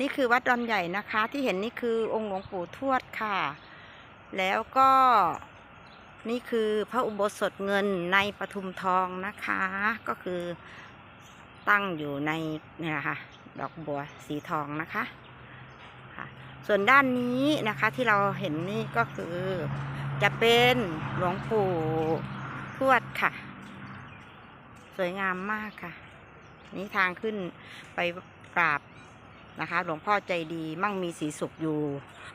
นี่คือวัดดอนใหญ่นะคะ ที่เห็นนี่คือองค์หลวงปู่ทวดค่ะ แล้วก็นี่คือพระอุโบสถเงินในปทุมทองนะคะ ก็คือตั้งอยู่ในเนี่ยนะคะดอกบัวสีทองนะคะค่ะส่วนด้านนี้นะคะที่เราเห็นนี่ก็คือจะเป็นหลวงปู่ทวดค่ะ สวยงามมากค่ะ นี่ทางขึ้นไปกราบ นะคะ หลวงพ่อใจดีมั่งมีสีสุขอยู่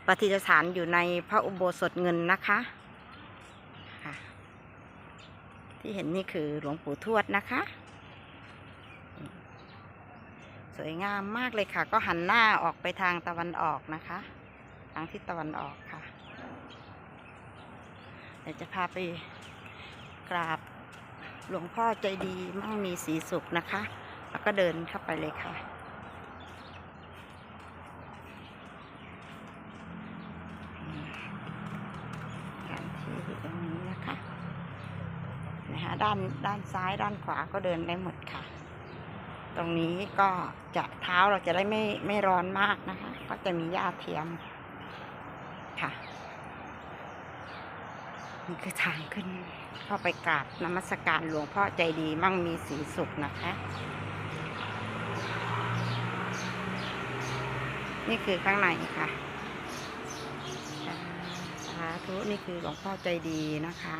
ปฏิสานอยู่ในพระอุโบสถเงินนะคะค่ะที่เห็นนี่คือหลวงปู่ทวดนะคะ สวยงามมากเลยค่ะ ก็หันหน้าออกไปทางตะวันออกนะคะทางทิศตะวันออกค่ะเดี๋ยวจะพาไปกราบหลวงพ่อใจดีมั่งมีสีสุขนะคะ แล้วก็เดินเข้าไปเลยค่ะ การที่อยู่ตรงนี้นะคะนะคะ ด้านด้านซ้ายด้านขวาก็เดินได้หมดค่ะ ตรงนี้ก็จะเท้าเราจะได้ไม่ไม่ร้อนมากนะคะ ก็จะมีหญ้าเทียมค่ะนี่คือทางขึ้นเข้าไปกราบนมัสการหลวงพ่อใจดีมั่งมีสีสุขนะคะ นี่คือข้างในค่ะสาธุนี่คือหลวงพ่อใจดีนะคะ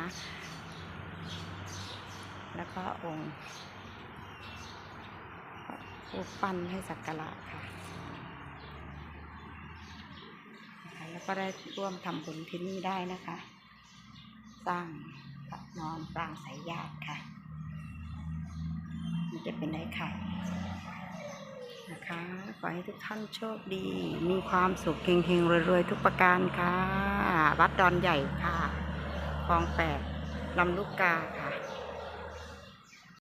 แล้วก็องค์รูปปั้นให้สักการะค่ะ แล้วก็ได้ร่วมทำบุญที่นี่ได้นะคะ สร้างพระนอนปรางสายญาติค่ะ นี่จะเป็นไอ้ไข่นะคะ ขอให้ทุกท่านโชคดี มีความสุขเฮงๆรวยๆ ทุกประการค่ะ วัดดอนใหญ่ค่ะคลองแปดลำลูกกาค่ะ